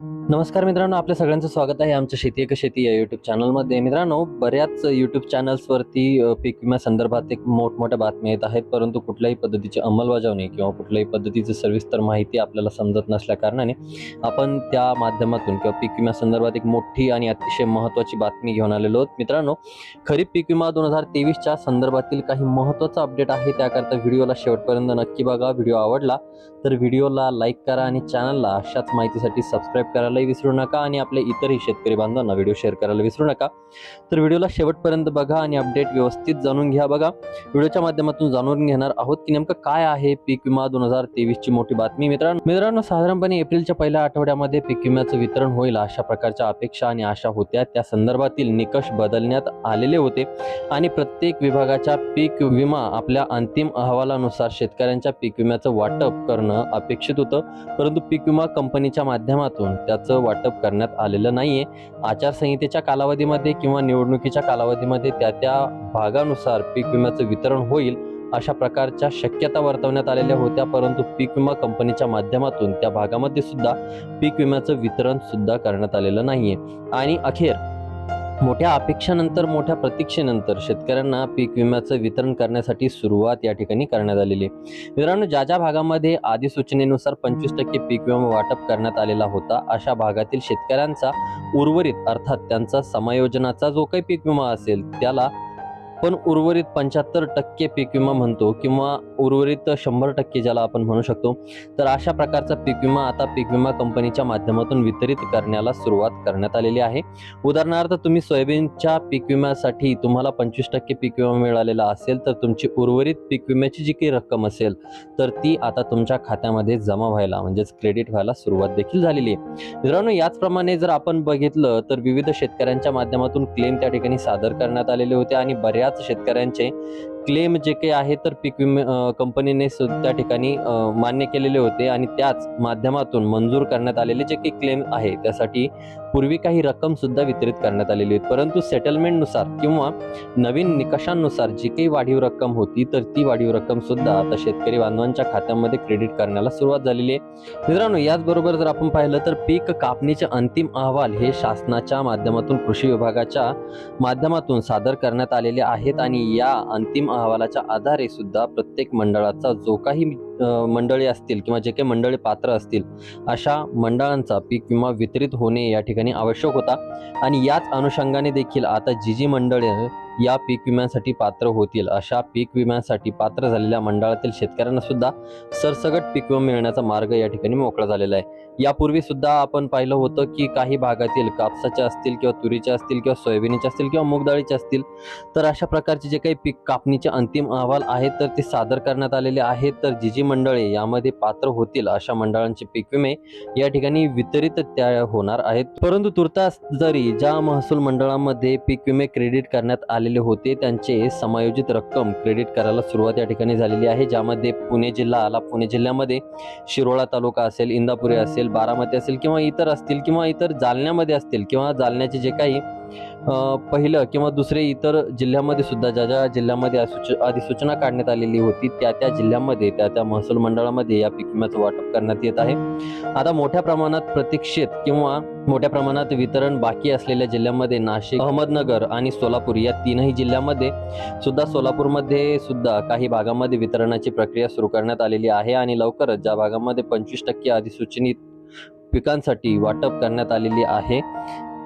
नमस्कार मित्रांनो आपल्या सगळ्यांचं स्वागत आहे आमच्या शेती एक शेती या युट्यूब चॅनलमध्ये मित्रांनो बऱ्याच यूट्यूब चॅनल्सवरती पीक विम्या संदर्भात एक मोठमोठ्या बातम्या येत आहेत परंतु कुठल्याही पद्धतीची अंमलबजावणी किंवा कुठल्याही पद्धतीची सविस्तर माहिती आपल्याला समजत नसल्या कारणाने आपण त्या माध्यमातून किंवा पीक विम्या संदर्भात एक मोठी आणि अतिशय महत्त्वाची बातमी घेऊन आलेलो आहोत. मित्रांनो खरीप पीक विमा दोन हजार तेवीसच्या संदर्भातील काही महत्त्वाचा अपडेट आहे त्याकरता व्हिडिओला शेवटपर्यंत नक्की बघा. व्हिडिओ आवडला तर व्हिडिओला लाईक करा आणि चॅनलला अशाच माहितीसाठी सबस्क्राईब करायलाही विसरू नका आणि आपल्या इतरही शेतकरी बांधवांना व्हिडिओ शेअर करायला विसरू नका. तर व्हिडिओला शेवटपर्यंत बघा आणि अपडेट व्यवस्थित जाणून घ्या बघा. व्हिडिओच्या माध्यमातून जाणून घेणार आहोत की नेमकं काय आहे पीक विमा दोन हजार तेवीसची मोठी बातमी. मित्रांनो मित्रांनो साधारणपणे एप्रिलच्या पहिल्या आठवड्यामध्ये पीक विम्याचं वितरण होईल अशा प्रकारच्या अपेक्षा आणि आशा होत्या. त्या संदर्भातील निकष बदलण्यात आलेले होते आणि प्रत्येक विभागाच्या पीक विमा आपल्या अंतिम अहवालानुसार शेतकऱ्यांच्या पीक विम्याचं वाटप करणं अपेक्षित होतं. परंतु पीक विमा कंपनीच्या माध्यमातून त्याचं वाटप करण्यात आलेलं नाही आहे आचारसंहितेच्या कालावधीमध्ये किंवा निवडणुकीच्या कालावधीमध्ये त्या त्या भागानुसार पीक विम्याचं वितरण होईल अशा प्रकारच्या शक्यता वर्तवण्यात आलेल्या होत्या. परंतु पीक विमा कंपनीच्या माध्यमातून त्या भागामध्ये सुद्धा पीक विम्याचं वितरण सुद्धा करण्यात आलेलं नाहीये. आणि अखेर मोठ्या अपेक्षानंतर मोठ्या प्रतीक्षेनंतर शेतकऱ्यांना पीक विम्याचं वितरण करण्यासाठी सुरुवात या ठिकाणी करण्यात आलेली आहे. मित्रांनो ज्या ज्या भागामध्ये अधिसूचनेनुसार पंचवीस टक्के पीक विमा वाटप करण्यात आलेला होता अशा भागातील शेतकऱ्यांचा उर्वरित अर्थात त्यांचा समायोजनाचा जो काही पीक विमा असेल त्याला पण उर्वरित पंच्याहत्तर टक्के पीक विमा म्हणतो किंवा उर्वरित शंभर टक्के ज्याला आपण म्हणू शकतो तर अशा प्रकारचा पीक विमा आता पीक विमा कंपनीच्या माध्यमातून वितरित करण्याला सुरुवात करण्यात आलेली आहे. उदाहरणार्थ तुम्ही सोयाबीनच्या पीक विम्यासाठी तुम्हाला पंचवीस टक्के पीक विमा मिळालेला असेल तर तुमची उर्वरित पीक विम्याची जी काही रक्कम असेल तर ती आता तुमच्या खात्यामध्ये जमा व्हायला म्हणजेच क्रेडिट व्हायला सुरुवात देखील झालेली आहे. मित्रांनो याचप्रमाणे जर आपण बघितलं तर विविध शेतकऱ्यांच्या माध्यमातून क्लेम त्या ठिकाणी सादर करण्यात आलेले होते आणि बऱ्याच शेतकऱ्यांचे क्लेम जे काही आहे तर पीक विमे कंपनीने त्या ठिकाणी मान्य केलेले होते आणि त्याच माध्यमातून मंजूर करण्यात आलेले जे काही क्लेम आहे त्यासाठी पूर्वी काही रक्कम सुद्धा वितरित करण्यात आलेली होती. परंतु सेटलमेंटनुसार किंवा नवीन निकषांनुसार जी काही वाढीव रक्कम होती तर ती वाढीव रक्कम सुद्धा आता शेतकरी बांधवांच्या खात्यामध्ये क्रेडिट करण्याला सुरुवात झालेली आहे. मित्रांनो याचबरोबर जर आपण पाहिलं तर पीक कापणीचे अंतिम अहवाल हे शासनाच्या माध्यमातून कृषी विभागाच्या माध्यमातून सादर करण्यात आलेले आहेत आणि या अंतिम अहवालाच्या आधारे सुद्धा प्रत्येक मंडळाचा जो काही मंडळी असतील किंवा जे काही मंडळी पात्र असतील अशा मंडळांचा पीक विमा वितरित होणे या ठिकाणी आवश्यक होता. आणि याच अनुषंगाने देखील आता जी जी मंडळे या पीक विम्यासाठी पात्र होतील. अशा पीक विम्यासाठी पात्र झालेल्या मंडळातील शेतकऱ्यांना सुद्धा सरसगट पीक विमा मिळण्याचा मार्ग या ठिकाणी मोकळा झालेला आहे. यापूर्वी सुद्धा आपण पाहिलं होतं की काही भागातील कापसाचे असतील किंवा तुरीचे असतील किंवा सोयाबीनचे असतील किंवा मूगडाळीचे असतील तर अशा प्रकारचे जे काही पीक कापणीचे अंतिम अहवाल आहेत तर ते सादर करण्यात आलेले आहेत. तर जी जी मंडळे यामध्ये पात्र होतील अशा मंडळांचे पीक विमे या ठिकाणी वितरित त्या होणार आहेत. परंतु तुर्तास जरी ज्या महसूल मंडळामध्ये पीक विमे क्रेडिट करण्यात आले आलेले होते. त्यांचे समायोजित रक्कम क्रेडिट करायला सुरुवात या ठिकाणी झालेली आहे. ज्यामध्ये पुणे जिल्हा आला. पुणे जिल्ह्यामध्ये शिरोळा तालुका असेल इंदापुरी असेल बारामती असेल किंवा इतर असतील किंवा इतर जालन्यामध्ये असतील किंवा जालन्याचे जे काही पहिलं किंवा दुसरे इतर जिल्ह्यामध्ये सुद्धा ज्या ज्या जिल्ह्यामध्ये अधिसूचना काढण्यात आलेली होती त्या त्या जिल्ह्यामध्ये त्या त्या महसूल मंडळामध्ये या पीक विम्याचं वाटप करण्यात येत आहे. आता मोठ्या प्रमाणात प्रतीक्षित किंवा मोठ्या प्रमाणात वितरण बाकी असलेल्या जिल्ह्यामध्ये नाशिक अहमदनगर आणि सोलापूर या तीनही जिल्ह्यामध्ये सुद्धा सोलापूरमध्ये सुद्धा काही भागामध्ये वितरणाची प्रक्रिया सुरू करण्यात आलेली आहे आणि लवकरच ज्या भागामध्ये पंचवीस टक्के अधिसूचनित पिकांसाठी वाटप करण्यात आलेली आहे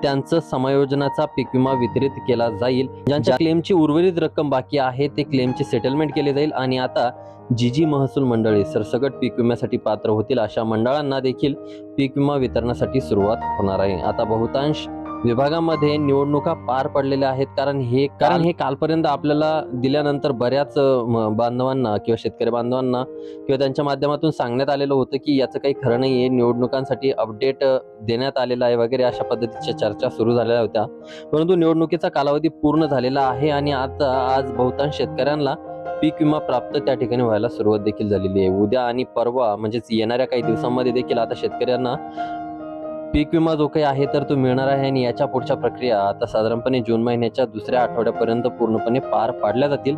त्यांचं समायोजनाचा पीक विमा वितरित केला जाईल. ज्यांच्या क्लेमची उर्वरित रक्कम बाकी आहे ते क्लेमचे सेटलमेंट केले जाईल. आणि आता जी जी महसूल मंडळे सरसगट पीक विम्यासाठी पात्र होतील अशा मंडळांना देखील पीक विमा वितरणासाठी सुरुवात होणार आहे. आता बहुतांश विभागामध्ये निवडणुका पार पडलेल्या आहेत. कारण हे कारण हे कालपर्यंत आपल्याला दिल्यानंतर बऱ्याच बांधवांना किंवा शेतकरी बांधवांना किंवा त्यांच्या माध्यमातून सांगण्यात आलेलं होतं की याचं काही खरं नाही आहे निवडणुकांसाठी अपडेट देण्यात आलेला आहे वगैरे अशा पद्धतीच्या चर्चा सुरू झालेल्या होत्या. परंतु निवडणुकीचा कालावधी पूर्ण झालेला आहे आणि आता आज बहुतांश शेतकऱ्यांना पीक विमा प्राप्त त्या ठिकाणी व्हायला सुरुवात देखील झालेली आहे. उद्या आणि परवा म्हणजेच येणाऱ्या काही दिवसांमध्ये देखील आता शेतकऱ्यांना पीक विमा जो काही आहे तर तो मिळणार आहे आणि याच्या पुढच्या प्रक्रिया आता साधारणपणे जून महिन्याच्या दुसऱ्या आठवड्यापर्यंत पूर्णपणे पार पाडल्या जातील.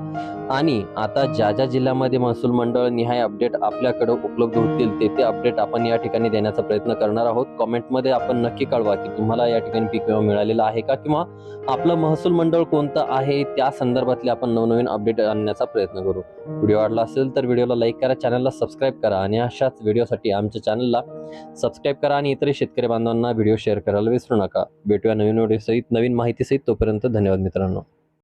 आणि आता ज्या ज्या जिल्ह्यामध्ये महसूल मंडळ निहाय अपडेट आपल्याकडे उपलब्ध होतील ते ते अपडेट आपण या ठिकाणी देण्याचा प्रयत्न करणार आहोत. कॉमेंटमध्ये आपण नक्की कळवा की तुम्हाला या ठिकाणी पीक विमा मिळालेला आहे का किंवा आपलं महसूल मंडळ कोणतं आहे त्या संदर्भातले आपण नवनवीन अपडेट आणण्याचा प्रयत्न करू. व्हिडिओ आवडला असेल तर व्हिडिओला लाईक करा चॅनलला सबस्क्राईब करा आणि अशाच व्हिडिओसाठी आमच्या चॅनलला सबस्क्राईब करा आणि इतर शेतकरी बांधवांना व्हिडिओ शेअर करायला विसरू नका. भेटूया नवीन व्हिडिओ सहित नवीन माहिती सहित तोपर्यंत धन्यवाद मित्रांनो.